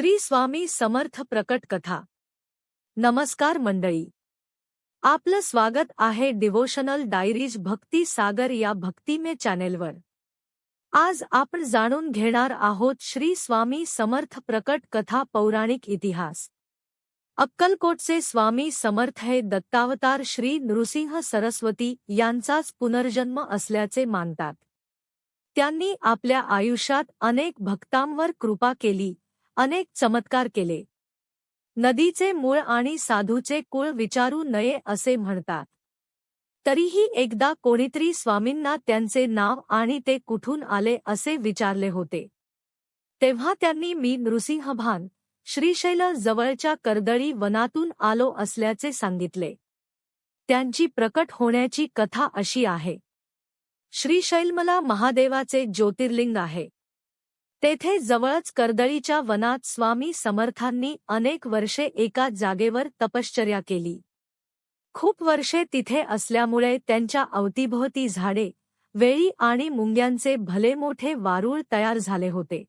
श्री स्वामी समर्थ प्रकट कथा. नमस्कार मंडळी. आपलं स्वागत आहे डिवोशनल डायरीज भक्ती सागर या भक्तिमे चॅनेलवर. आज आपण जाणून घेणार आहोत श्री स्वामी समर्थ प्रकट कथा पौराणिक इतिहास. अक्कलकोटचे स्वामी समर्थ हे दत्तावतार श्री नृसिंह सरस्वती यांचाच पुनर्जन्म असल्याचे मानतात. त्यांनी आपल्या आयुष्यात अनेक भक्तांवर कृपा केली अनेक चमत्कार केले. नदीचे मूळ आणि साधूचे कुळ विचारू नये असे म्हणतात. तरीही एकदा कोणीतरी स्वामींना त्यांचे नाव आणि ते कुठून आले असे विचारले होते. तेव्हा त्यांनी मी नृसिंहभान श्रीशैल जवळच्या कर्दळी वनातून आलो असल्याचे सांगितले. त्यांची प्रकट होण्याची कथा अशी आहे. श्रीशैलमला महादेवाचे ज्योतिर्लिंग आहे. तेथे जवळच कर्दळीच्या वनात स्वामी समर्थांनी अनेक वर्षे एका जागेवर तपश्चर्या केली. खूप वर्षे तिथे असल्यामुळे त्यांच्या अवतीभोवती झाडे वेळी आणि मुंग्यांचे भले मोठे वारूळ तयार झाले होते.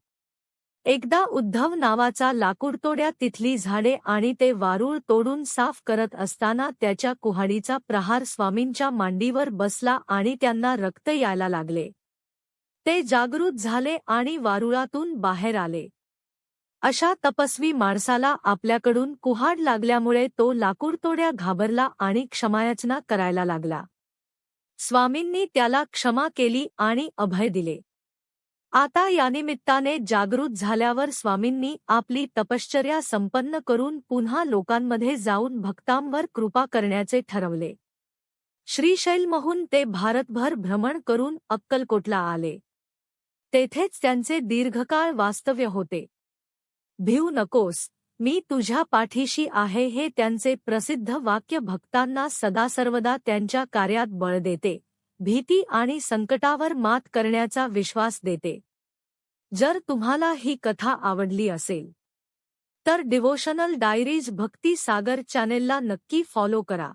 एकदा उद्धव नावाचा लाकूडतोड्या तिथली झाडे आणि ते वारूळ तोडून साफ करत असताना त्याच्या कुहाडीचा प्रहार स्वामींच्या मांडीवर बसला आणि त्यांना रक्त यायला लागले. ते जागृत झाले आणि वारुळातून बाहेर आले. अशा तपस्वी माणसाला आपल्याकडून कुहाड लागल्यामुळे तो लाकूडतोड्या घाबरला आणि क्षमायाचना करायला लागला. स्वामींनी त्याला क्षमा केली आणि अभय दिले. आता यानिमित्ताने जागृत झाल्यावर स्वामींनी आपली तपश्चर्या संपन्न करून पुन्हा लोकांमध्ये जाऊन भक्तांवर कृपा करण्याचे ठरवले. श्रीशैलमहून ते भारतभर भ्रमण करून अक्कलकोटला आले. तेथेच त्यांचे दीर्घकाळ वास्तव्य होते. भिऊ नकोस मी तुझ्या पाठीशी आहे हे त्यांचे प्रसिद्ध वाक्य भक्तांना सदा सर्वदा त्यांच्या कार्यात बळ देते भीती आणि संकटावर मात करण्याचा विश्वास देते. जर तुम्हाला ही कथा आवडली असेल तर डिवोशनल डायरीज भक्ती सागर चॅनेलला नक्की फॉलो करा.